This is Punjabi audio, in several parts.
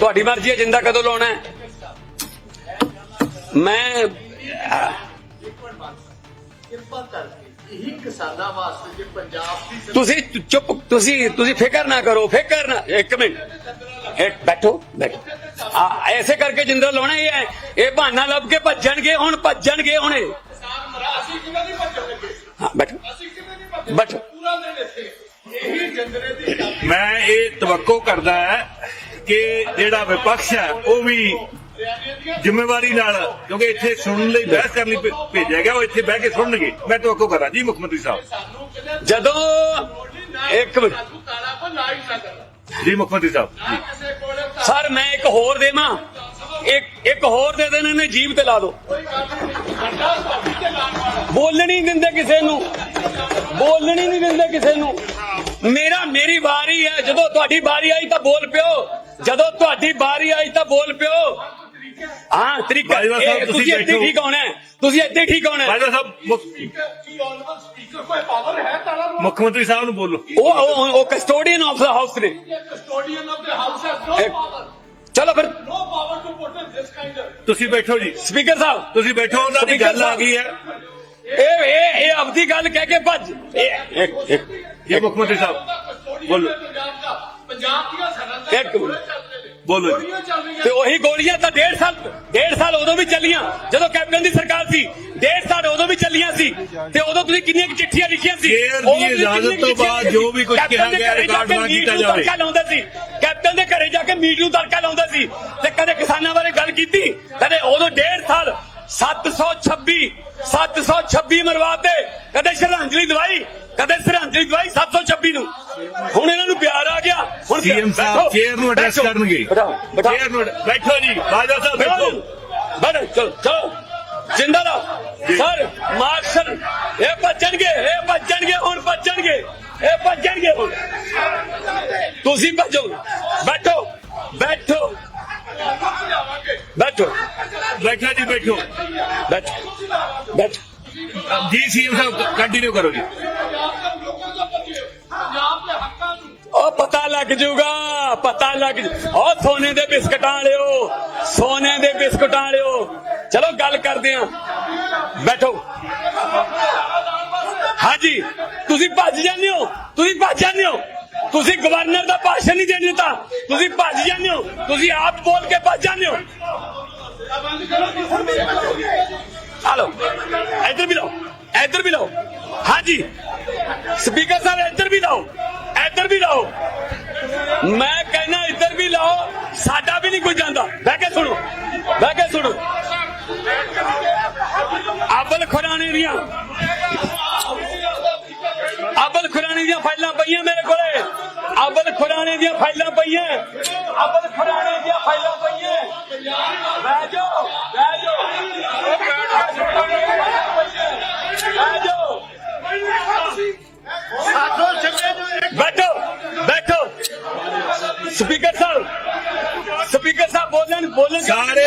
ਤੁਹਾਡੀ ਮਰਜ਼ੀ ਹੈ, ਜਿੰਦਾ ਕਦੋਂ ਲਾਉਣਾ ਮੈਂ ਪੰਜਾਬ ਤੁਸੀਂ ਚੁੱਪ, ਤੁਸੀਂ ਤੁਸੀਂ ਫਿਕਰ ਨਾ ਕਰੋ, ਫਿਕਰ ਨਾ, ਇੱਕ ਮਿੰਟ। ਇੱਕ, ਬੈਠੋ ਬੈਠੋ। ਆ, ਐਸੇ ਕਰਕੇ ਜਿੰਦਾ ਲਾਉਣਾ ਇਹ ਹੈ। ਇਹ ਬਹਾਨਾ ਲੱਭ ਕੇ ਭੱਜਣਗੇ ਹੁਣ ਭੱਜਣਗੇ ਹੁਣ ਇਹ। ਹਾਂ, ਬੈਠੋ। ਬੈਠੋ। ਮੈਂ ਇਹ ਤਵੱਕੋ ਕਰਦਾ ਹੈ ਕਿ ਜਿਹੜਾ ਵਿਪਕਸ਼ ਹੈ, ਉਹ ਵੀ ਜ਼ਿੰਮੇਵਾਰੀ ਨਾਲ, ਕਿਉਂਕਿ ਇੱਥੇ ਸੁਣਨ ਲਈ ਬਹਿਸ ਕਰਨ ਲਈ ਭੇਜਿਆ ਗਿਆ, ਉਹ ਇੱਥੇ ਬਹਿ ਕੇ ਸੁਣਨਗੇ। ਮੈਂ ਤਵੱਕੋ ਕਰਾਂ ਜੀ ਮੁੱਖ ਮੰਤਰੀ ਸਾਹਿਬ। ਜਦੋਂ ਇੱਕ ਜੀ, ਮੁੱਖ ਮੰਤਰੀ ਸਾਹਿਬ ਸਰ, ਮੈਂ ਇੱਕ ਹੋਰ ਦੇਵਾਂ। ਇੱਕ ਇੱਕ ਹੋਰ ਦੇ ਦੇਣ, ਇਹਨੇ ਜੀਬ ਤੇ ਲਾ ਦੋ। ਬੋਲਣੀ ਦਿੰਦੇ ਕਿਸੇ ਨੂੰ। ਬੋਲਣੀ ਹੀ ਨਹੀਂ ਦਿੰਦੇ ਕਿਸੇ ਨੂੰ। ਮੇਰਾ, ਮੇਰੀ ਵਾਰੀ ਹੈ। ਜਦੋਂ ਤੁਹਾਡੀ ਵਾਰੀ ਆਈ ਤਾਂ ਬੋਲ ਪਿਓ। ਜਦੋਂ ਤੁਹਾਡੀ ਵਾਰੀ ਆਈ ਤਾਂ ਬੋਲ ਪਿਓ। ਹਾਂ ਤਰੀਕਾ। ਬਾਜਵਾ ਸਾਹਿਬ, ਇਹ ਤੁਸੀਂ ਤੁਸੀਂ ਇੱਥੇ ਬੈਠੋ। ਠੀਕ ਹੋਣਾ ਹੈ? ਤੁਸੀਂ ਇੱਥੇ ਠੀਕ ਹੋਣਾ ਹੈ? ਬਾਜਵਾ ਸਾਹਿਬ ਮੁੱਖ- ਮੁੱਖ ਮੰਤਰੀ ਸਾਹਿਬ ਨੂੰ ਬੋਲੋ। ਉਹ ਉਹ- ਉਹ ਕਸਟੋਡੀਅਨ ਆਫ ਦਾ ਹਾਊਸ ਨੇ custodian of the house has no. ਇੱਕ- ਪਾਵਰ ਚਲੋ ਫਿਰ। ਤੁਸੀਂ ਬੈਠੋ ਜੀ। ਸਪੀਕਰ ਸਾਹਿਬ। ਤੁਸੀਂ ਬੈਠੋ ਉਹਨਾਂ ਦੀ ਗੱਲ ਆ ਗਈ ਹੈ। ਇਹ ਇਹ ਇਹ ਆਪਦੀ ਗੱਲ ਕਹਿ ਕੇ ਭੱਜ। ਇਹ ਇੱਕ ਇੱਕ ਜੀ ਮੁੱਖ ਮੰਤਰੀ ਸਾਹਿਬ ਬੋਲੋ। ਪੰਜਾਬ ਦਾ ਪੰਜਾਬ ਦੀਆਂ ਸਰਹੱਦਾਂ ਇੱਕ ਮਿੰਟ। ਬੋਲੋ ਜੀ। ਤੇ ਉਹੀ ਗੋਲੀਆਂ ਤਾਂ ਡੇਢ ਸਾਲ ਡੇਢ ਸਾਲ ਉਦੋਂ ਵੀ ਚੱਲੀਆਂ ਜਦੋਂ ਕੈਪਟਨ ਦੀ ਸਰਕਾਰ ਸੀ। ਡੇਢ ਸਾਲ ਉਦੋਂ ਵੀ ਚੱਲੀਆਂ ਸੀ। ਤੇ ਉਦੋਂ ਤੁਸੀਂ ਕਿੰਨੀਆਂ ਕੁ ਚਿੱਠੀਆਂ ਲਿਖੀਆਂ ਸੀ? ਸ਼ੇਰ ਦੀ ਉਦੋਂ ਤੁਸੀਂ ਇਜਾਜ਼ਤ ਕਿੰਨੀਆਂ ਕੁ ਤੋਂ ਚਿੱਠੀਆਂ ਬਾਅਦ ਜੋ ਵੀ ਕੈਪਟਨ ਕਿਹਾ ਦੇ ਗਿਆ ਘਰੇ ਜਾ ਰਿਕਾਰਡ ਕੇ ਨਾ ਮੀਟ ਕੀਤਾ ਨੂੰ ਜਾਵੇ। ਤੜਕਾ ਲਾਉਂਦੇ ਸੀ। ਕੈਪਟਨ ਦੇ ਘਰੇ ਜਾ ਕੇ ਮੀਟ ਨੂੰ ਤੜਕਾ ਲਾਉਂਦੇ ਸੀ। ਤੇ ਕਦੇ ਕਿਸਾਨਾਂ ਬਾਰੇ ਗੱਲ ਕੀਤੀ? ਕਦੇ ਉਦੋਂ ਡੇਢ ਸਾਲ 726 726 ਮਰਵਾਤੇ ਕਦੇ ਸ਼ਰਧਾਂਜਲੀ ਦਵਾਈ ਕਦੇ ਸ਼ਰਧਾਂਜਲੀ ਦਵਾਈ 726 ਨੂੰ। ਹੁਣ ਇਹਨਾਂ ਨੂੰ ਪਿਆਰ ਆ ਗਿਆ। ਹੁਣ ਸੀਐਮ ਸਾਹਿਬ ਚੇਅਰ ਨੂੰ ਐਡਰੈਸ ਕਰਨਗੇ। ਚੇਅਰ ਨੂੰ ਬੈਠੋ ਜੀ ਬਾਜਵਾ ਸਾਹਿਬ ਬੈਠੋ। ਬੈਠੋ। ਚਲੋ ਚਲੋ। ਜਿੰਦਾ ਰਹੋ। ਸਰ ਮਾਰਸ਼ਲ ਇਹ ਭੱਜਣਗੇ ਇਹ ਭੱਜਣਗੇ ਹੁਣ ਭੱਜਣਗੇ। ਇਹ ਭੱਜਣਗੇ ਹੁਣ। ਤੁਸੀਂ ਭੱਜੋ। ਬੈਠੋ ਬੈਠੋ। ਬੈਠੋ। ਬੈਠੋ ਜੀ ਬੈਠੋ। ਬੈਠੋ। ਜੀ ਸੀਐਮ ਸਾਹਿਬ ਕੰਟੀਨਿਊ ਕਰੋ ਜੀ। ਉਹ ਪਤਾ ਲੱਗ ਜਾਊਗਾ ਪਤਾ ਲੱਗ ਉਹ ਸੋਨੇ ਦੇ ਬਿਸਕਟਾਂ ਵਾਲਿਓ ਸੋਨੇ ਦੇ ਬਿਸਕਟਾਂ ਵਾਲਿਓ। ਚਲੋ ਗੱਲ ਕਰਦੇ ਆਂ। ਬੈਠੋ। ਹਾਂਜੀ ਤੁਸੀਂ ਭੱਜ ਜਾਂਦੇ ਹੋ ਤੁਸੀਂ ਭੱਜ ਜਾਂਦੇ ਹੋ। ਤੁਸੀਂ ਗਵਰਨਰ ਦਾ ਭਾਸ਼ਣ ਨਹੀਂ ਦੇਣ ਦਿੱਤਾ। ਤੁਸੀਂ ਭੱਜ ਜਾਂਦੇ ਹੋ ਤੁਸੀਂ ਆਪ ਬੋਲ ਕੇ ਭੱਜ ਜਾਂਦੇ ਹੋ। ਹਲੋ ਇੱਧਰ ਵੀ ਲਓ, ਇੱਧਰ ਵੀ ਲਓ। ਹਾਂਜੀ। ਸਪੀਕਰ ਸਾਹਿਬ, ਇੱਧਰ ਵੀ ਲਓ, ਇੱਧਰ ਵੀ ਲਾਓ। ਮੈਂ ਕਹਿੰਦਾ ਇੱਧਰ ਵੀ ਲਾਓ, ਸਾਡਾ ਵੀ ਨਹੀਂ ਕੋਈ ਜਾਂਦਾ। ਬਹਿ ਕੇ ਸੁਣੋ, ਬਹਿ ਕੇ ਸੁਣੋ। ਅਬਲ ਖੁਰਾਣੇ ਦੀਆਂ। ਅਬਲ ਖੁਰਾਣੇ ਦੀਆਂ ਫਾਈਲਾਂ ਪਈਆਂ ਮੇਰੇ ਕੋਲੇ। ਅਬਲ ਖੁਰਾਣੇ ਦੀਆਂ ਫਾਈਲਾਂ ਪਈਆਂ। ਅਬਲ ਖੁਰਾਣੇ ਦੀਆਂ ਫਾਈਲਾਂ ਪਈਆਂ। ਬਹਿ ਜਾਓ ਬਹਿ ਜਾਓ ਸਾਥੋਂ ਜੰਗੇ ਨੂੰ ਇੱਕ ਬੈਠੋ ਬੈਠੋ ਸਪੀਕਰ ਸਾਹਿਬ ਸਪੀਕਰ ਸਾਹਿਬ ਬੋਲਣ ਬੋਲਣ ਸਾਰੇ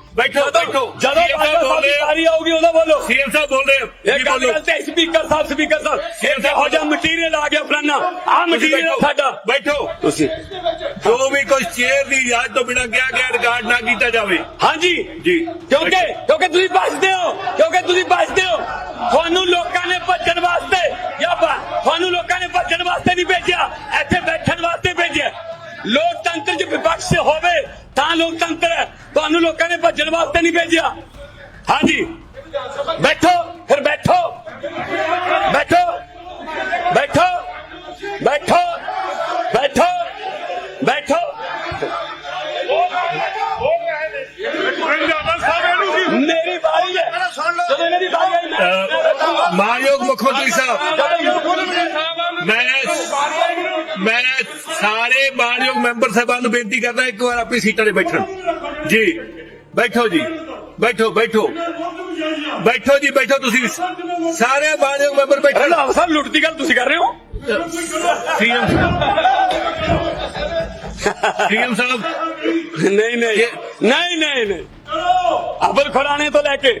ਬੈਠੋ ਬੈਠੋ। ਜਦੋਂ CM ਸਾਹਿਬ ਰਹੇ ਬਾਰੀ ਆਊਗੀ ਉਦੋਂ ਬੋਲੋ। ਸੀਐਮ ਸਾਹਿਬ ਬੋਲ ਰਹੇ ਇਹ ਜੀ ਗੱਲ ਤੇ ਸਪੀਕਰ ਸਾਹਿਬ ਸਪੀਕਰ ਸਾਹਿਬ। ਇਹੋ ਜਿਹਾ ਮਟੀਰੀਅਲ ਆ ਗਿਆ ਫਲਾਨਾ। ਆ ਮਟੀਰੀਅਲ ਸਾਡਾ। ਬੈਠੋ। ਤੁਸੀਂ। ਜੋ ਵੀ ਕੁਝ ਚੇਅਰ ਦੀ ਇਜਾਜ਼ਤ ਤੋਂ ਬਿਨਾਂ ਕਿਹਾ ਗਿਆ ਰਿਕਾਰਡ ਨਾ ਕੀਤਾ ਜਾਵੇ। ਹਾਂਜੀ। ਜੀ। ਕਿਉਂਕਿ ਕਿਉਂਕਿ ਤੁਸੀਂ ਭੱਜਦੇ ਹੋ। ਕਿਉਂਕਿ ਤੁਸੀਂ ਭੱਜਦੇ ਹੋ। ਤੁਹਾਨੂੰ ਲੋਕਾਂ ਨੇ ਭੱਜਣ ਵਾਸਤੇ ਜਾਂ ਤੁਹਾਨੂੰ ਲੋਕਾਂ ਨੇ ਭੱਜਣ ਵਾਸਤੇ ਨਹੀਂ ਭੇਜਿਆ। ਇੱਥੇ ਬੈਠਣ ਵਾਸਤੇ ਭੇਜਿਆ। ਲੋਕਤੰਤਰ ਚ ਵਿਪਕਸ਼ ਹੋਵੇ ਤਾਂ ਲੋਕਤੰਤਰ ਹੈ। ਤੁਹਾਨੂੰ ਲੋਕਾਂ ਨੇ ਭੱਜਣ ਵਾਸਤੇ ਨਹੀਂ ਭੇਜਿਆ। ਹਾਂਜੀ। ਬੈਠੋ ਫਿਰ ਬੈਠੋ। ਬੈਠੋ। ਬੈਠੋ। ਬੈਠੋ। ਬੈਠੋ। ਬੈਠੋ। ਮੇਰੀ ਵਾਰੀ ਹੈ। ਜਦੋਂ ਇਹਨਾਂ ਦੀ ਵਾਰੀ ਆਈ ਮੈਂ ਅਹ, ਮਾਨਯੋਗ ਮੁੱਖ ਮੰਤਰੀ ਸਾਹਿਬ ਮੈਂ ਮੈਂ ਸਾਰੇ ਮਾਨਯੋਗ ਮੈਂਬਰ ਸਾਹਿਬਾਨ ਨੂੰ ਬੇਨਤੀ ਕਰਦਾ ਇੱਕ ਵਾਰ ਆਪਣੀ ਸੀਟਾਂ ਤੇ ਬੈਠਣ। ਜੀ ਬੈਠੋ ਜੀ ਬੈਠੋ ਬੈਠੋ। ਬੈਠੋ ਜੀ ਬੈਠੋ ਤੁਸੀਂ। ਸਾਰੇ ਮਾਨਯੋਗ ਮੈਂਬਰ ਬੈਠੋ ਰੰਧਾਵਾ ਸਾਹਿਬ ਲੁੱਟ ਦੀ ਗੱਲ ਤੁਸੀਂ ਕਰ ਰਹੇ ਹੋ? ਸੀਐਮ ਸੀਐਮ ਸਾਹਿਬ ਨਹੀਂ ਨਹੀਂ। ਨਹੀਂ ਨਹੀਂ ਨਹੀਂ। ਅਬਲ ਖੁਰਾਣੇ ਤੋਂ ਲੈ ਕੇ।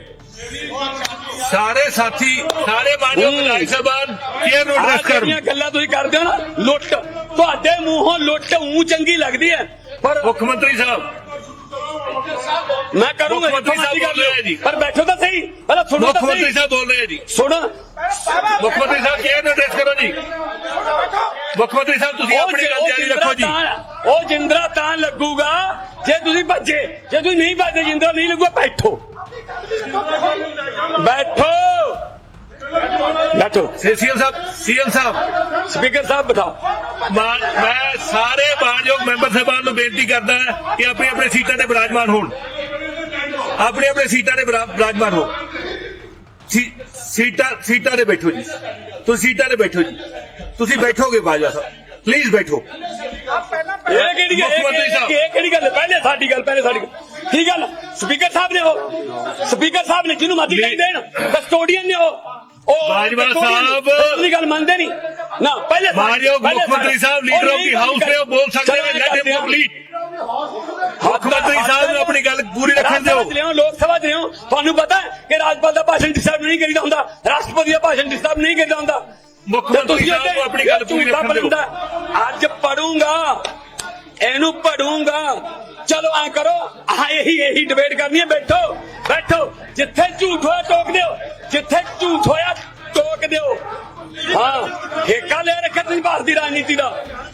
ਸਾਰੇ ਸਾਥੀ ਸਾਰੇ ਮਾਨਯੋਗ ਵਿਧਾਇਕ ਸਾਹਿਬਾਨ ਚੇਅਰ ਨੂੰ ਆਹ ਐਡਰੈਸ ਕਰਨ ਜਿਹੜੀਆਂ ਗੱਲਾਂ ਤੁਸੀਂ ਕਰਦੇ ਹੋ ਨਾ? ਲੁੱਟ। ਤੁਹਾਡੇ ਮੂੰਹੋਂ ਲੁੱਟ ਉਂ ਚੰਗੀ ਲੱਗਦੀ ਹੈ। ਪਰ ਮੁੱਖ ਮੰਤਰੀ ਸਾਹਿਬ। ਮੈਂ ਕਰੂੰਗਾ ਮੁੱਖ ਮੰਤਰੀ ਕਰ ਸਾਹਿਬ ਬੋਲ ਰਹੇ ਜੀ। ਪਰ ਬੈਠੋ ਤਾਂ ਸਹੀ। ਪਹਿਲਾਂ ਸੁਣੋ ਮੁੱਖ ਤਾਂ ਮੰਤਰੀ ਸਹੀ। ਸਾਹਿਬ ਬੋਲ ਰਹੇ ਜੀ। ਸੁਣ। ਮੁੱਖ ਮੰਤਰੀ ਸਾਹਿਬ ਚੇਅਰ ਨੂੰ ਐਡਰੈਸ ਕਰੋ ਜੀ। ਮੁੱਖ ਮੰਤਰੀ ਸਾਹਿਬ ਤੁਸੀਂ ਆਪਣੀ ਗੱਲ ਜਾਰੀ ਰੱਖੋ ਜੀ। ਉਹ ਜਿੰਦਰਾ ਤਾਂ ਲੱਗੂਗਾ ਜੇ ਤੁਸੀਂ ਭੱਜੇ। ਜੇ ਤੁਸੀਂ ਨਹੀਂ ਭੱਜੇ ਜਿੰਦਰਾ ਨਹੀਂ ਲੱਗੂਗਾ ਬੈਠੋ। ਬੈਠੋ ਬੈਠੋ ਸੀਐਮ ਸਾਹਿਬ ਸੀਐਮ ਸਾਹਿਬ ਸਪੀਕਰ ਸਾਹਿਬ ਬਤਾਓ ਮਾਨ- ਮੈਂ ਸਾਰੇ ਮਾਨਯੋਗ ਮੈਂਬਰ ਸਾਹਿਬਾਨ ਨੂੰ ਬੇਨਤੀ ਕਰਦਾ ਹਾਂ ਕਿ ਆਪਣੀ ਆਪਣੀ ਸੀਟਾਂ ਤੇ ਬਿਰਾਜਮਾਨ ਹੋਣ ਆਪਣੀ ਆਪਣੀ ਸੀਟਾਂ ਤੇ ਬਿਰਾ- ਬਿਰਾਜਮਾਨ ਹੋ ਸੀ- ਸੀਟਾਂ ਸੀਟਾਂ ਤੇ ਬੈਠੋ ਜੀ ਤੁਸੀਂ ਸੀਟਾਂ ਤੇ ਬੈਠੋ ਜੀ ਤੁਸੀਂ ਬੈਠੋਗੇ ਬਾਜਵਾ ਸਾਹਿਬ ਪਲੀਜ਼ ਬੈਠੋ ਇਹ ਕਿਹੜੀ ਗੱਲ ਮੁੱਖ ਮੰਤਰੀ ਇਹ- ਸਾਹਿਬ। ਇਹ ਕਿਹੜੀ ਗੱਲ ਹੈ? ਪਹਿਲੇ ਸਾਡੀ ਗੱਲ ਪਹਿਲੇ ਸਾਡੀ ਗੱਲ ਕੀ ਗੱਲ ਸਪੀਕਰ ਸਾਹਿਬ ਨੇ ਉਹ। ਸਪੀਕਰ ਸਾਹਿਬ ਨੇ ਜਿਹਨੂੰ ਮਰਜ਼ੀ ਨਹੀਂ। ਕਹਿ ਦੇਣ ਕਸਟੋਡੀਅਨ ਨੇ ਉਹ। ਉਹ ਬਾਜਵਾ ਸਾਹਿਬ। ਉਹਦੀ ਗੱਲ ਮੰਨਦੇ ਨਹੀਂ। ਨਾ ਪਹਿਲੇ ਮਾਨਯੋਗ ਮੁੱਖ ਮੰਤਰੀ ਸਾਹਿਬ ਲੀਡਰ ਆਫ ਦੀ ਹਾਊਸ ਨੇ ਉਹ ਬੋਲ ਸਕਦੇ ਨੇ ਲੈਟ ਹਿਮ ਕੰਪਲੀਟ ਮੁੱਖ ਮੰਤਰੀ ਸਾਹਿਬ ਨੂੰ ਆਪਣੀ ਗੱਲ ਪੂਰੀ ਰੱਖਣ ਦਿਓ। ਲੋਕ ਸਭਾ ਚ ਲਿਓ ਤੁਹਾਨੂੰ ਪਤਾ ਹੈ ਕਿ ਰਾਜਪਾਲ ਦਾ ਭਾਸ਼ਣ ਡਿਸਟਰਬ ਨਹੀਂ ਕਰੀਦਾ ਹੁੰਦਾ। ਰਾਸ਼ਟਰਪਤੀ ਦਾ ਭਾਸ਼ਣ ਡਿਸਟਰਬ ਨਹੀਂ ਕਰੀਦਾ ਹੁੰਦਾ। ਮੁੱਖ ਮੰਤਰੀ ਸਾਹਿਬ ਨੂੰ ਆਪਣੀ ਗੱਲ ਪੂਰੀ ਰੱਖਣ ਦਿਓ। ਅੱਜ ਪੜੂੰਗਾ। ਇਹਨੂੰ ਪੜੂੰਗਾ। ਚਲੋ ਐ ਕਰੋ ਆਹ ਇਹੀ ਇਹੀ ਡਿਬੇਟ ਕਰਨੀ ਹੈ ਬੈਠੋ ਬੈਠੋ। ਜਿੱਥੇ ਝੂਠ ਹੋਇਆ ਟੋਕ ਦਿਓ ਜਿੱਥੇ ਝੂਠ ਹੋਇਆ ਟੋਕ ਦਿਓ। ਹਾਂ ਠੇਕਾ ਲੈ ਰੱਖਿਆ ਤੁਸੀਂ ਭਾਰਤ ਦੀ ਰਾਜਨੀਤੀ ਦਾ।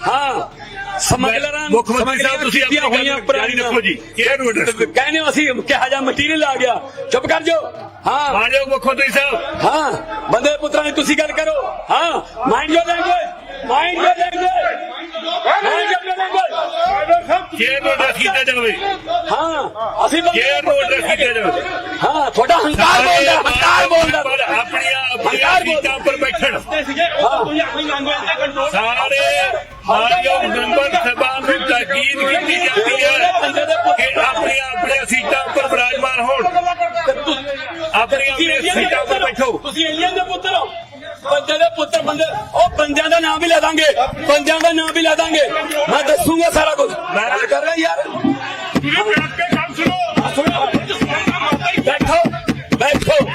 ਹਾਂ ਸਮਗਲਰਾਂ ਮੁੱਖ ਮੰਤਰੀ ਸਾਹਿਬ ਤੁਸੀਂ ਆਪਣੀ ਹੋਈਆਂ ਜਾਰੀ ਰੱਖੋ ਜੀ। ਨੂੰ ਕਹਿੰਦੇ ਅਸੀਂ ਕਿਹਾ ਜਾ ਮਟੀਰੀਅਲ ਆ ਗਿਆ। ਚੁੱਪ ਕਰ ਜਾਓ। ਹਾਂ। ਮਾਨਯੋਗ ਮੁੱਖ ਮੰਤਰੀ ਸਾਹਿਬ। ਹਾਂ ਬੰਦੇ ਪੁੱਤਰਾਂ ਦੀ ਤੁਸੀਂ ਗੱਲ ਕਰੋ। ਹਾਂ mind your language mind your language mind your language chair ਨੂੰ ਐਡਰੈਸ ਕੀਤਾ ਜਾਵੇ। ਹਾਂ ਅਸੀਂ ਚੇਅਰ ਨੂੰ ਐਡਰੈਸ ਕੀਤਾ ਜਾਵੇ। ਹਾਂ ਤੁਹਾਡਾ ਹੰਕਾਰ ਬੋਲਦਾ ਹੰਕਾਰ ਬੋਲਦਾ। ਆਪਣੀਆਂ ਆਪਣੀਆਂ ਸੀਟਾਂ ਉੱਪਰ ਬੈਠਣ। ਸਾਰੇ ਮਾਨਯੋਗ ਮੈਂਬਰ ਸਭਾ ਨੂੰ ਤਾਕੀਦ ਕੀਤੀ ਜਾਂਦੀ ਹੈ ਕਿ ਆਪਣੀਆਂ ਆਪਣੀਆਂ ਸੀਟਾਂ ਉੱਪਰ ਬਿਰਾਜਮਾਨ ਹੋਣ। ਆਪਣੀਆਂ ਆਪਣੀਆਂ ਸੀਟਾਂ ਉੱਪਰ ਬੈਠੋ। ਤੁਸੀਂ ਏਲੀਅਨ ਦੇ ਪੁੱਤਰ ਹੋ। ਬੰਦੇ ਦੇ ਪੁੱਤਰ ਬੰਦੇ, ਉਹ ਬੰਦਿਆਂ ਦਾ ਨਾਮ ਵੀ ਲੈ ਦਾਂਗੇ। ਬੰਦਿਆਂ ਦਾ ਨਾਮ ਵੀ ਲੈ ਦਾਂਗੇ। ਮੈਂ ਦੱਸੂਗਾ ਸਾਰਾ ਕੁਝ। ਮੈਂ ਗੱਲ ਕਰ ਰਿਹਾ ਯਾਰ। ਬੈਠੋ ਬੈਠੋ।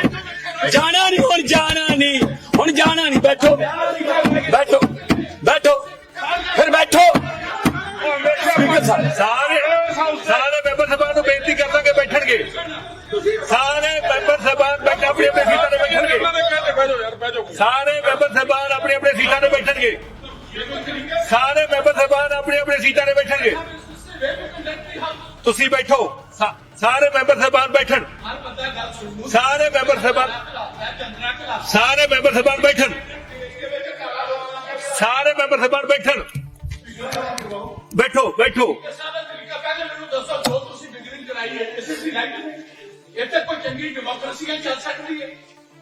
ਜਾਣਾ ਨਹੀਂ ਹੁਣ ਜਾਣਾ ਨਹੀਂ ਹੁਣ ਜਾਣਾ ਨਹੀਂ ਬੈਠੋ। ਬੈਠੋ। ਸਾਰੇ ਮੈਂਬਰ ਸਭਾ ਆਪਣੀ ਆਪਣੀ ਸੀਟਾਂ ਤੇ ਬੈਠਣਗੇ। ਸਾਰੇ ਮੈਂਬਰ ਸਭਾ ਆਪਣੀ ਆਪਣੀ ਸੀਟਾਂ ਤੇ ਬੈਠਣਗੇ। ਤੁਸੀਂ ਬੈਠੋ। ਸਾ- ਸਾਰੇ ਮੈਂਬਰ ਸਭਾ ਬੈਠਣ। ਸਾਰੇ ਮੈਂਬਰ ਸਭਾ ਸਾਰੇ ਮੈਂਬਰ ਸਭਾ ਬੈਠਣ। ਸਾਰੇ ਮੈਂਬਰ ਸਭਾ ਬੈਠਣ। ਬੈਠੋ ਬੈਠੋ। ਇੱਥੇ ਕੋਈ ਚੰਗੀ ਡੈਮੋਕ੍ਰੇਸੀ ਚੱਲ ਸਕਦੀ ਹੈ।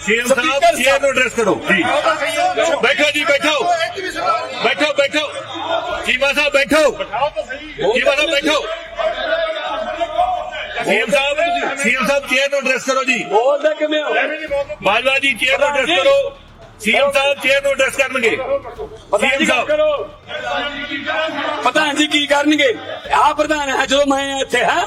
ਸੀਐਮ Speaker ਸਾਹਿਬ ਕੇਅਰ ਨੂੰ ਐਡਰੈਸ ਕਰੋ ਜੀ ਬੈਠੋ ਜੀ ਬੈਠੋ ਬੈਠੋ ਬੈਠੋ ਚੀਮਾ ਸਾਹਿਬ ਬੈਠੋ ਚੀਮਾ ਸਾਹਿਬ ਬੈਠੋ ਸੀਐਮ ਸਾਹਿਬ ਸੀਐਮ ਸਾਹਿਬ ਚੇਅਰ ਨੂੰ ਐਡਰੈਸ ਕਰੋ ਜੀ ਬੋਲਦੇ ਕਿਵੇਂ ਹੋ ਬਾਜਵਾ ਜੀ ਚੇਅਰ ਨੂੰ ਐਡਰੈਸ ਕਰੋ ਸੀਐਮ ਸਾਹਿਬ ਚੇਅਰ ਨੂੰ ਐਡਰੈਸ ਕਰਨਗੇ ਪ੍ਰਧਾਨ ਜੀ ਗੱਲ ਕਰੋ ਪ੍ਰਧਾਨ ਜੀ ਕੀ ਕਰਨਗੇ ਆ ਪ੍ਰਧਾਨ ਹੈ ਜਦੋਂ ਮੈਂ ਇੱਥੇ ਹਾਂ ਹਾਂ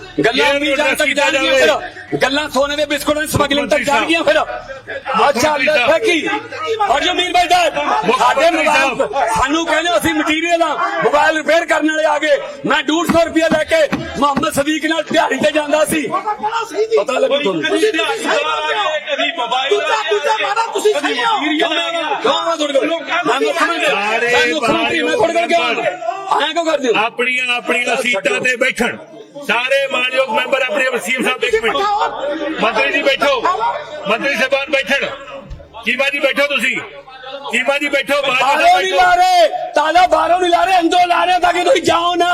ਗੱਲਾਂ ਚੇਅਰ ਵੀ ਨੂੰ ਜਾਣ address ਤੱਕ ਜਾਣਗੀਆਂ। ਫਿਰ। ਗੱਲਾਂ ਸੋਨੇ ਦੇ ਬਿਸਕੁਟਾਂ ਦੀ ਸਮਗਲਿੰਗ ਤੱਕ ਜਾਣਗੀਆਂ ਫਿਰ। ਅੱਛਾ। ਹੈ ਕੀ ਔਰ ਜਮੀਰ ਭਾਈ ਸਾਹਿਬ ਸਾਡੇ ਮੋਬਾਈਲ ਸਾਹਿਬ। ਸਾਨੂੰ ਕਹਿੰਦੇ ਅਸੀਂ ਮਟੀਰੀਅਲ ਆ ਮੋਬਾਈਲ ਰਿਪੇਅਰ ਕਰਨ ਵਾਲੇ ਆ ਗਏ। ਮੈਂ 150 ਰੁਪਏ ਲੈ ਕੇ ਮੁਹੰਮਦ ਸਦੀਕ ਨਾਲ ਦਿਹਾੜੀ ਤੇ ਜਾਂਦਾ ਸੀ। ਪਤਾ ਲੱਗੂ ਤੁਹਾਨੂੰ? ਕਦੀ ਮੋਬਾਈਲ ਤੁਸੀਂ ਮੈਂ ਤੁਹਾਡੇ ਕੋਲ ਆਇਆ? ਕਿਉਂ ਕਰਦੇ ਹੋ? ਆਪਣੀਆਂ ਆਪਣੀਆਂ ਸੀਟਾਂ ਤੇ ਬੈਠਣ। ਸਾਰੇ ਮਾਨਯੋਗ ਮੈਂਬਰ ਆਪਣੇ ਵਸੀਮ ਸਾਹਿਬ ਇੱਕ ਮਿੰਟ। ਮੰਤਰੀ ਜੀ ਬੈਠੋ। ਮੰਤਰੀ ਸਾਹਿਬਾਨ ਬੈਠਣ। ਚੀਮਾ ਜੀ ਬੈਠੋ ਤੁਸੀਂ। ਚੀਮਾ ਜੀ ਬੈਠੋ ਬਾਹਰੋਂ ਨਹੀਂ ਲਾ ਰਹੇ। ਤਾਲਾ ਬਾਹਰੋਂ ਨਹੀਂ ਲਾ ਰਹੇ ਅੰਦਰੋਂ ਲਾ ਰਹੇ ਤਾਂ ਕਿ ਤੁਸੀਂ ਜਾਓ ਨਾ।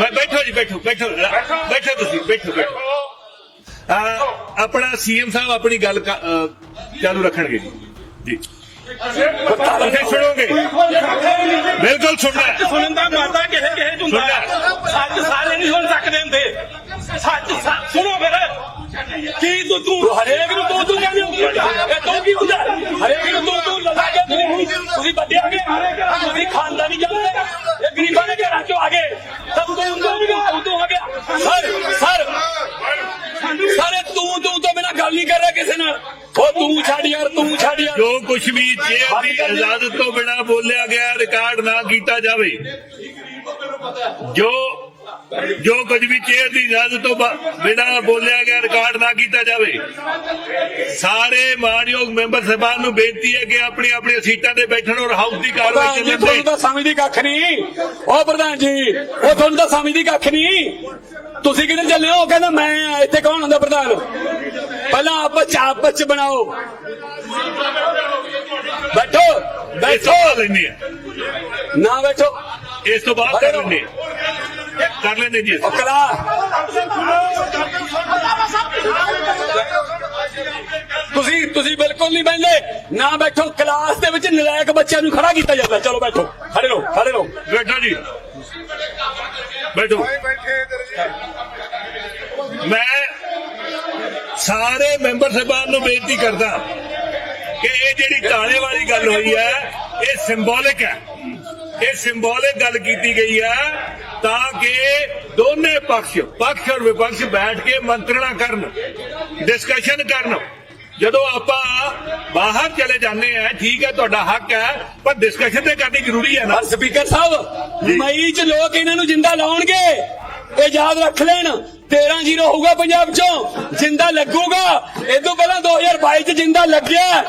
ਬੈਠੋ ਜੀ ਬੈਠੋ ਬੈਠੋ ਬੈਠੋ ਤੁਸੀਂ ਬੈਠੋ ਬੈਠੋ। ਆ, ਆਪਣਾ ਸੀਐਮ ਸਾਹਿਬ ਆਪਣੀ ਗੱਲ ਚਾਲੂ ਰੱਖਣਗੇ ਜੀ। ਜੀ। ਤੁਸੀਂ ਸੁਣੋਗੇ? ਬਿਲਕੁਲ ਸੁਣਨਾ। ਸੁਣਨ ਦਾ ਮਾਤਾ ਕਿਸੇ ਕਿਸੇ ਹੁੰਦਾ। ਸੱਚ ਸਾਰੇ ਨਹੀਂ ਸੁਣ ਸਕਦੇ ਹੁੰਦੇ। ਸੱਚ ਸੱਚ- ਸੁਣੋ ਫਿਰ। ਕੀ ਤੂੰ ਤੂੰ ਹਰੇਕ ਨੂੰ ਤੂੰ ਤੂੰ ਕਹਿੰਦੇ ਹੋ ਇਹ ਤੂੰ ਕੀ ਹੁੰਦਾ? ਹਰੇਕ ਨੂੰ ਤੂੰ ਤੂੰ ਲਗਾ ਕੇ ਤੁਸੀਂ ਤੁਸੀਂ ਵੱਡੇ ਆ ਗਏ। ਤੁਸੀਂ ਖਾਨਦਾਨੀ ਜਾਂਦੇ ਇਹ ਗਰੀਬਾਂ ਦੇ ਘਰਾਂ ਚੋਂ ਆ ਗਏ। ਸਭ ਤੋਂ ਤੂੰ ਤੂੰ ਆ ਗਿਆ। ਸਰ ਸਰ ਸਾਰੇ ਤੂੰ ਤੂੰ ਤੋਂ ਬਿਨਾ ਗੱਲ ਨਹੀਂ ਕਰ ਰਿਹਾ ਕਿਸੇ ਨਾਲ। ਉਹ ਤੂੰ ਛੱਡ ਯਾਰ ਤੂੰ ਛੱਡ ਯਾਰ। ਜੋ ਕੁਝ ਵੀ ਚੇਅਰ ਦੀ ਇਜਾਜ਼ਤ ਤੋਂ ਬਿਨਾ ਬੋਲਿਆ ਗਿਆ ਰਿਕਾਰਡ ਨਾ ਕੀਤਾ ਜਾਵੇ। ਜੋ ਜੋ ਕੁਝ ਵੀ ਚੇਅਰ ਦੀ ਇਜਾਜ਼ਤ ਤੋਂ ਬਿਨਾ ਬੋਲਿਆ ਗਿਆ ਰਿਕਾਰਡ ਨਾ ਕੀਤਾ ਜਾਵੇ। ਸਾਰੇ ਮਾਨਯੋਗ ਮੈਂਬਰ ਸਾਹਿਬਾਨ ਨੂੰ ਬੇਨਤੀ ਹੈ ਕਿ ਆਪਣੀ ਆਪਣੀ ਸੀਟਾਂ ਤੇ ਬੈਠਣ ਔਰ ਹਾਊਸ ਦੀ ਕਾਰਵਾਈ ਚੱਲਣ ਤੁਹਾਨੂੰ ਦੇ ਤਾਂ ਸਮਝਦੀ ਕੱਖ ਨਹੀਂ। ਉਹ ਪ੍ਰਧਾਨ ਜੀ ਉਹ ਤੁਹਾਨੂੰ ਤਾਂ ਸਮਝਦੀ ਕੱਖ ਨਹੀਂ। ਤੁਸੀਂ ਕਿੱਧਰ ਚੱਲੇ ਹੋ? ਕਹਿੰਦਾ ਮੈਂ ਇੱਥੇ ਕੌਣ ਹੁੰਦਾ ਪ੍ਰਧਾਨ? ਪਹਿਲਾਂ ਆਪਸ ਚ ਆਪਸ ਚ ਬਣਾਓ। ਬੈਠੋ। ਬੈਠੋ। ਤੋਂ ਨਾ ਬੈਠੋ। ਇਸ ਤੋਂ ਬਾਅਦ ਕਰ ਲੈਂਦੇ। ਕਰ ਲੈਂਦੇ ਜੀ ਉਹ ਕਲਾ ਤੁਸੀਂ ਤੁਸੀਂ ਬਿਲਕੁਲ ਨਹੀਂ ਬੈਠੇ ਨਾ ਬੈਠੋ ਕਲਾਸ ਦੇ ਵਿੱਚ ਨਲਾਇਕ ਬੱਚਿਆਂ ਨੂੰ ਖੜਾ ਕੀਤਾ ਜਾਂਦਾ। ਚਲੋ ਬੈਠੋ ਖੜੇ ਰਹੋ ਖੜੇ ਰਹੋ। ਬੈਠੋ ਜੀ। ਬੈਠੋ। ਮੈਂ ਸਾਰੇ ਮੈਂਬਰ ਸਾਹਿਬਾਨ ਨੂੰ ਬੇਨਤੀ ਕਰਦਾ ਕਿ ਇਹ ਜਿਹੜੀ ਤਾਲੇ ਵਾਲੀ ਗੱਲ ਹੋਈ ਹੈ ਇਹ ਸਿੰਬੋਲਿਕ ਹੈ। ਇਹ ਸਿੰਬੋਲਿਕ ਗੱਲ ਕੀਤੀ ਗਈ ਹੈ ਤਾਂ ਕਿ ਦੋਨੇ ਪਕਸ਼ ਪਕਸ਼ ਔਰ ਵਿਪਕਸ਼ ਬੈਠ ਕੇ ਮੰਤਰਣਾ ਕਰਨ ਡਿਸਕਸ਼ਨ ਕਰਨ। ਜਦੋਂ ਆਪਾਂ ਬਾਹਰ ਚਲੇ ਜਾਂਦੇ ਆ ਠੀਕ ਹੈ ਤੁਹਾਡਾ ਹੱਕ ਹੈ ਪਰ ਡਿਸਕਸ਼ਨ ਤੇ ਕਰਨੀ ਜ਼ਰੂਰੀ ਹੈ ਨਾ। ਸਪੀਕਰ ਸਾਹਿਬ। ਮਈ ਚ ਲੋਕ ਇਹਨਾਂ ਨੂੰ ਜਿੰਦਾ ਲਾਉਣਗੇ ਇਹ ਯਾਦ ਰੱਖ ਲੈਣ 13 ਜ਼ੀਰੋ ਹੋਊਗਾ ਪੰਜਾਬ ਚੋਂ ਜਿੰਦਾ ਲੱਗੂਗਾ। ਇਹ ਤੋਂ ਪਹਿਲਾਂ 2022 ਚ ਜਿੰਦਾ ਲੱਗਿਆ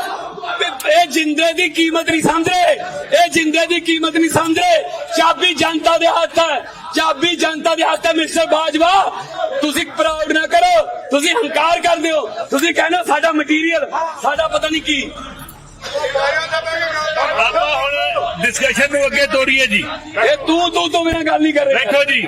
ਇਹ ਜਿੰਦੇ ਦੀ ਕੀਮਤ ਨਹੀਂ ਸਮਝ ਰਹੇ ਇਹ ਜਿੰਦੇ ਦੀ ਕੀਮਤ ਨਹੀਂ ਸਮਝ ਰਹੇ ਚਾਬੀ ਜਨਤਾ ਦੇ ਹੱਥ ਹੈ। ਚਾਬੀ ਜਨਤਾ ਦੇ ਹੱਥ ਹੈ ਮਿਸਟਰ ਬਾਜਵਾ। ਤੁਸੀਂ ਪ੍ਰਾਊਡ ਨਾ ਕਰੋ। ਤੁਸੀਂ ਹੰਕਾਰ ਕਰਦੇ ਹੋ। ਤੁਸੀਂ ਕਹਿੰਦੇ ਹੋ ਸਾਡਾ ਮਟੀਰੀਅਲ ਸਾਡਾ ਪਤਾ ਨਹੀਂ ਕੀ। ਆਪਾਂ ਹੁਣ ਡਿਸਕਸ਼ਨ ਨੂੰ ਅੱਗੇ ਤੋੜੀਏ ਜੀ। ਇਹ ਤੂੰ ਤੂੰ ਤੋਂ ਬਿਨਾਂ ਗੱਲ ਨਹੀਂ ਕਰ ਰਿਹਾ। ਬੈਠੋ ਜੀ।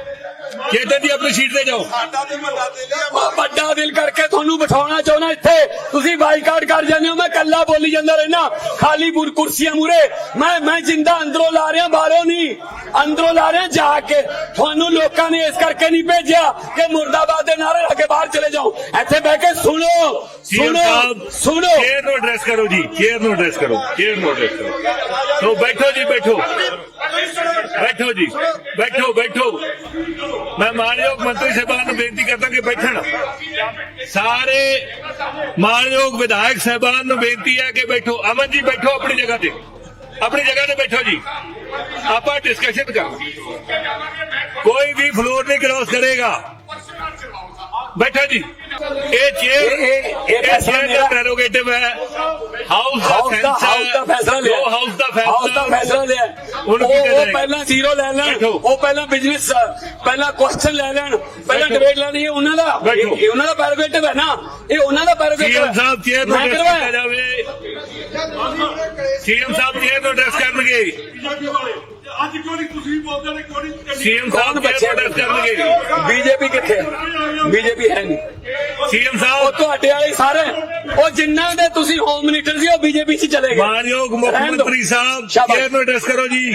ਚੇਤਨ ਜੀ ਆਪਣੀ ਸੀਟ ਤੇ ਜਾਓ। ਵੱਡਾ ਦਿਲ ਕਰਕੇ ਤੁਹਾਨੂੰ ਬਿਠਾਉਣਾ ਚਾਹੁੰਦਾ ਇੱਥੇ। ਤੁਸੀਂ ਬਾਈਕਾਟ ਕਰ ਜਾਂਦੇ ਹੋ ਮੈਂ ਕੱਲਾ ਬੋਲੀ ਜਾਂਦਾ ਰਹਿਣਾ ਖਾਲੀ ਬੁਰ ਕੁਰਸੀਆਂ ਮੂਰੇ ਮੈਂ ਮੈਂ ਜਿੰਦਾ ਅੰਦਰੋਂ ਲਾ ਰਿਹਾ ਬਾਹਰੋਂ ਨਹੀਂ। ਅੰਦਰੋਂ ਲਾ ਰਿਹਾ ਜਾ ਕੇ। ਤੁਹਾਨੂੰ ਲੋਕਾਂ ਨੇ ਇਸ ਕਰਕੇ ਨਹੀਂ ਭੇਜਿਆ ਕਿ ਮੁਰਦਾਬਾਦ ਦੇ ਨਾਰੇ ਲਾ ਕੇ ਬਾਹਰ ਚਲੇ ਜਾਓ। ਇੱਥੇ ਬਹਿ ਕੇ ਸੁਣੋ। ਸੁਣੋ। ਸੁਣੋ। ਚੇਅਰ ਨੂੰ ਐਡਰੈਸ ਕਰੋ ਜੀ। ਚੇਅਰ ਨੂੰ ਐਡਰੈਸ ਕਰੋ। ਚੇਅਰ ਨੂੰ ਐਡਰੈਸ ਕਰੋ। ਸੋ ਬੈਠੋ ਜੀ ਬੈਠੋ। ਬੈਠੋ ਜੀ। ਬੈਠੋ ਬੈਠੋ। ਮੈਂ ਮਾਨਯੋਗ ਮੰਤਰੀ ਸਾਹਿਬਾਨ ਨੂੰ ਬੇਨਤੀ ਕਰਦਾ ਕਿ ਬੈਠਣ। ਸਾਰੇ ਮਾਨਯੋਗ ਵਿਧਾਇਕ ਸਾਹਿਬਾਨ ਨੂੰ ਬੇਨਤੀ ਹੈ ਕਿ ਬੈਠੋ। ਅਮਨ ਜੀ, ਬੈਠੋ ਆਪਣੀ ਜਗ੍ਹਾ ਤੇ। ਆਪਣੀ ਜਗ੍ਹਾ ਤੇ ਬੈਠੋ ਜੀ। ਆਪਾਂ ਡਿਸਕਸ਼ਨ ਕਰ ਕੋਈ ਵੀ ਫਲੋਰ ਨਹੀਂ ਕ੍ਰਾਸ ਕਰੇਗਾ। ਬੈਠੋ ਜੀ। ਇਹ ਚੇਅਰ ਇਹ- ਇਹ- ਇਹ ਇਹ ਫੈਸਲਾ ਚੇਅਰ ਦਾ ਮੇਰਾ- ਪ੍ਰੈਰੋਗੇਟਿਵ ਹੈ ਹਾਊਸ ਦਾ ਹਾਊਸ ਦਾ- ਸੈਂਸ ਹਾਊਸ ਦਾ ਫੈਸਲਾ ਲਿਆ। ਜੋ ਹਾਊਸ ਦਾ ਹਾਊਸ ਦਾ ਫੈਸਲਾ ਲਿਆ ਉਹਨੂੰ ਉਹ ਕੀਤਾ ਉਹ ਜਾਏਗਾ। ਪਹਿਲਾਂ ਜ਼ੀਰੋ ਲੈ ਲੈਣ। ਬੈਠੋ। ਉਹ ਪਹਿਲਾਂ ਬਿਜ਼ਨਸ ਪਹਿਲਾਂ ਕੁਐਸਚਨ ਲੈ ਲੈਣ। ਪਹਿਲਾਂ ਬੈਠੋ। ਡਿਬੇਟ ਲੈਣੀ ਇਹ ਉਹਨਾਂ ਦਾ। ਬੈਠੋ। ਇਹ ਇਹ ਉਹਨਾਂ ਦਾ ਪੈਰੋਗੇਟਿਵ ਹੈ ਨਾ। ਇਹ ਉਹਨਾਂ ਦਾ ਪੈਰੋਗੇਟਿਵ ਸੀਐਮ ਸਾਹਿਬ। ਉਹ ਤੁਹਾਡੇ ਵਾਲੇ ਸਾਰੇ। ਉਹ ਜਿੰਨਾਂ ਦੇ ਤੁਸੀਂ ਹੋਮ ਮਿਨਿਸਟਰ ਸੀ ਉਹ ਬੀਜੇਪੀ 'ਚ ਚਲੇ ਗਏ। ਮਾਨਯੋਗ ਮੁੱਖ। ਮੰਤਰੀ ਸਾਹਿਬ। ਚੇਅਰ ਨੂੰ ਐਡਰੈਸ ਕਰੋ ਜੀ।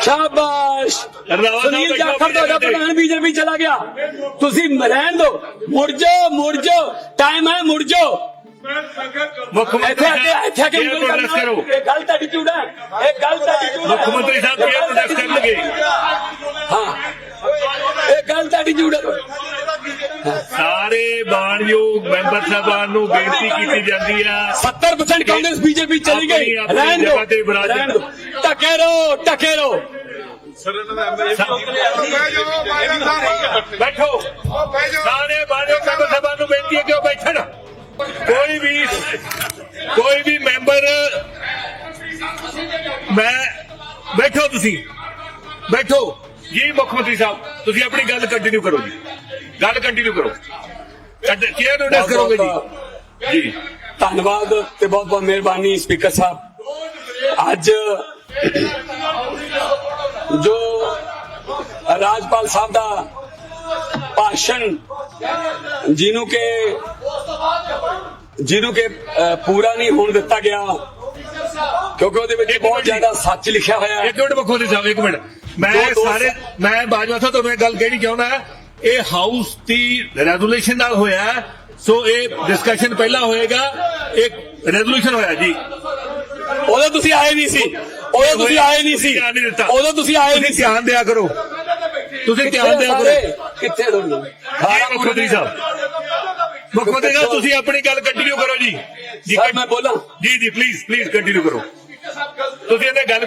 ਸ਼ਾਬਾਸ਼। ਸੁਨੀਲ ਜਾਖੜ ਤੁਹਾਡਾ ਪ੍ਰਧਾਨ ਬੀਜੇਪੀ ਚਲਾ ਗਿਆ। ਤੁਸੀਂ ਰਹਿਣ ਦਿਓ ਮੁੜ ਜਾਓ ਮੁੜ ਜਾਓ ਟਾਈਮ ਹੈ ਮੁੜ ਜਾਓ ਮੁੱਖ ਮੰਤਰੀ ਇੱਥੇ ਕੇ ਐਡਰੈਸ ਕਰੋ। ਇਹ ਗਲਤ ਐਟੀਟਿਊਡ ਹੈ। ਇਹ ਗਲਤ ਐਟੀਟਿਊਡ ਮੁੱਖ ਮੰਤਰੀ ਸਾਹਿਬ ਚੇਅਰ ਨੂੰ ਐਡਰੈਸ ਕਰਨਗੇ। ਹਾਂ। ਇਹ ਗਲਤ ਐਟੀਟਿਊਡ ਹੈ ਸਾਰੇ ਬਾਣਯੋਗ ਮੈਂਬਰ ਸਾਹਿਬਾਨ ਨੂੰ ਬੇਨਤੀ ਕੀਤੀ ਜਾਂਦੀ ਆ। 70% ਕਾਂਗਰਸ ਬੀਜੇਪੀ ਚਲੀ ਗਈ। ਰਹਿਣ ਦਿਓ ਟਕੇ ਰਹੋ ਟਕੇ ਰਹੋ। ਬੈਠੋ। ਸਾਰੇ ਬਾਣਯੋਗ ਮੈਂਬਰ ਸਾਹਿਬਾਨ ਨੂੰ ਬੇਨਤੀ ਹੈ ਕਿ ਉਹ ਬੈਠਣ। ਕੋਈ ਵੀ ਕੋਈ ਵੀ ਮੈਂਬਰ ਮੈਂ ਬੈਠੋ ਤੁਸੀਂ। ਬੈਠੋ। ਜੀ ਮੁੱਖ ਮੰਤਰੀ ਸਾਹਿਬ ਤੁਸੀਂ ਆਪਣੀ ਗੱਲ ਕੰਟੀਨਿਊ ਕਰੋ ਜੀ। ਗੱਲ ਕੰਟੀਨਿਊ ਕਰੋ। ਚੇਅਰ ਨੂੰ ਡਿਸ ਕਰੋਗੇ ਜੀ। ਜੀ। ਧੰਨਵਾਦ ਤੇ ਬਹੁਤ ਬਹੁਤ ਮਿਹਰਬਾਨੀ ਸਪੀਕਰ ਸਾਹਿਬ। ਅੱਜ ਜੋ ਰਾਜਪਾਲ ਸਾਹਿਬ ਦਾ ਭਾਸ਼ਣ ਜਿਹਨੂੰ ਕਿ ਜਿਹਨੂੰ ਕਿ ਪੂਰਾ ਨਹੀਂ ਹੋਣ ਦਿੱਤਾ ਗਿਆ ਕਿਉਂਕਿ ਉਹਦੇ ਵਿੱਚ ਬਹੁਤ। ਜ਼ਿਆਦਾ ਸੱਚ ਲਿਖਿਆ ਹੋਇਆ ਹੈ। ਇੱਕ ਮਿੰਟ ਮੰਤਰੀ ਸਾਹਿਬ ਇੱਕ ਮਿੰਟ। ਮੈਂ ਸਾਰੇ ਮੈਂ ਬਾਜਵਾ ਸਾਹਿਬ ਤੁਹਾਨੂੰ ਇੱਕ ਗੱਲ ਕਹਿਣੀ ਚਾਹੁੰਦਾ ਇਹ ਹਾਊਸ ਦੀ ਰੈਜ਼ੋਲੂਸ਼ਨ ਨਾਲ ਹੋਇਆ ਹੈ। ਸੋ ਇਹ ਡਿਸਕਸ਼ਨ ਪਹਿਲਾਂ ਹੋਏਗਾ ਇੱਕ ਰੈਜ਼ੋਲੂਸ਼ਨ ਹੋਇਆ ਜੀ। ਉਦੋਂ ਤੁਸੀਂ ਆਏ ਨਹੀਂ ਸੀ। ਉਦੋਂ ਤੁਸੀਂ ਆਏ ਨਹੀਂ ਸੀ। ਉਦੋਂ ਤੁਸੀਂ ਆਏ ਨਹੀਂ ਧਿਆਨ ਦਿਆ ਕਰੋ। ਤੁਸੀਂ ਧਿਆਨ ਦਿਆ ਕਰੋ? ਕਿੱਥੇ ਦੋਨੋਂ ਜੀ ਮੁੱਖ ਮੰਤਰੀ ਸਾਹਿਬ। ਮੁੱਖ ਮੰਤਰੀ ਸਾਹਿਬ ਤੁਸੀਂ ਆਪਣੀ ਗੱਲ ਕੰਟੀਨਿਊ ਕਰੋ ਜੀ। ਜੀ ਮੈਂ ਬੋਲਾਂ। ਜੀ ਜੀ ਪਲੀਜ਼ ਪਲੀਜ਼ ਕੰਟੀਨਿਊ ਕਰੋ। ਤੁਸੀਂ ਇਹਨੇ ਗੱਲ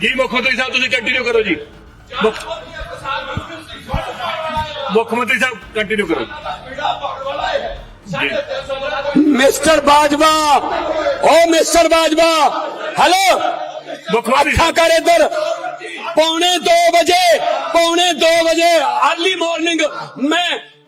ਜੀ ਮੁੱਖ ਮੰਤਰੀ ਸਾਹਿਬ ਤੁਸੀਂ ਕੰਟੀਨਿਊ ਕਰੋ ਜੀ। ਮੁੱਖ ਮੰਤਰੀ ਸਾਹਿਬ ਕੰਟੀਨਿਊ ਕਰੋ ਮਿਸਟਰ ਬਾਜਵਾ ਓ ਮਿਸਟਰ ਬਾਜਵਾ ਹੈਲੋ। ਮੁੱਖ ਮੰਤਰੀ ਅੱਖਾਂ ਕਰ ਇੱਧਰ। ਪੌਣੇ 2 ਵਜੇ ਪੌਣੇ 2 ਵਜੇ ਅਰਲੀ ਮਾਰਨਿੰਗ ਮੈਂ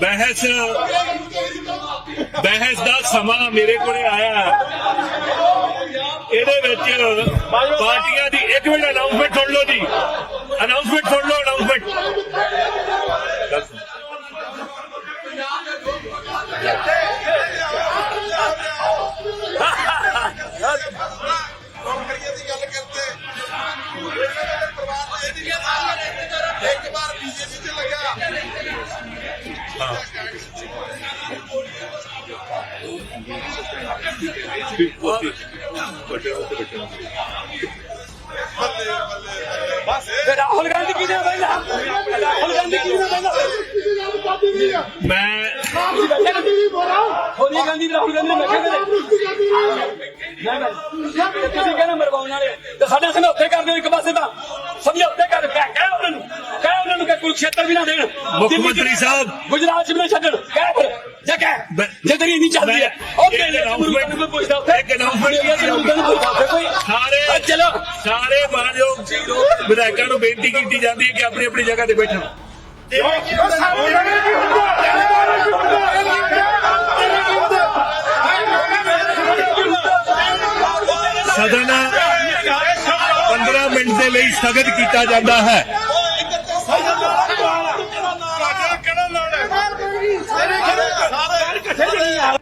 ਬਹਿਸ ਬਹਿਸ ਦਾ ਸਮਾਂ ਮੇਰੇ ਕੋਲੇ ਆਇਆ। ਇਹਦੇ ਵਿੱਚ ਪਾਰਟੀਆਂ ਦੀ ਇੱਕ ਮਿੰਟ ਅਨਾਉਂਸਮੈਂਟ ਸੁਣ ਲਓ ਜੀ। ਅਨਾਉਂਸਮੈਂਟ ਸੁਣ ਲਓ ਅਨਾਉਂਸਮੈਂਟ ਮੈਂ ਸੋਨੀਆ ਗਾਂਧੀ ਰਾਹੁਲ ਗਾਂਧੀ ਨੇ ਬੈਠੇ ਕਦੇ ਤੁਸੀਂ ਕਹਿੰਦੇ ਮਰਵਾਉਣ ਵਾਲੇ ਤੇ ਸਾਡੇ ਸਮਝੌਤੇ ਕਰਦੇ ਹੋ ਇੱਕ ਪਾਸੇ ਤਾਂ। ਸਮਝੌਤੇ ਕਰ ਕਹਿ ਕਹਿ ਉਹਨਾਂ ਨੂੰ ਕਹਿ ਉਹਨਾਂ ਨੂੰ ਕਿ ਕੁਰਕਸ਼ੇਤਰ ਵੀ ਨਾ ਦੇਣ। ਮੁੱਖ ਮੰਤਰੀ ਸਾਹਿਬ। ਗੁਜਰਾਤ ਚ ਵੀ ਨਾ ਛੱਡਣ। ਕਹਿ ਫਿਰ ਜੇ ਕਹਿ ਮੈਂ- ਜੇ ਤੇਰੀ ਨਹੀਂ ਚੱਲਦੀ ਹੈ। ਉਹ ਮੇਰੇ announcement- ਨੂੰ ਕੋਈ ਪੁੱਛਦਾ ਉੱਥੇ ਇੱਕ ਉੱਥੇ ਕੋਈ ਸਾਰੇ ਚਲੋ। ਸਾਰੇ ਮਾਨਯੋਗ ਵਿਧਾਇਕਾਂ ਨੂੰ ਬੇਨਤੀ ਕੀਤੀ ਜਾਂਦੀ ਹੈ ਕਿ ਆਪਣੀ ਆਪਣੀ ਜਗ੍ਹਾ ਤੇ ਬੈਠਣ। ਸਦਨ 15 ਮਿੰਟ ਦੇ ਲਈ ਸਥਗਿਤ ਕੀਤਾ ਜਾਂਦਾ ਹੈ। ਸਾਡਾ ਨਾਰਾ ਕਿਹੜਾ ਨਾਰਾ ਕਿਹੜਾ ਨਾਰਾ ਸਾਰੇ ਸਾਰੇ ਇਕੱਠੇ ਨਹੀਂ ਯਾਰ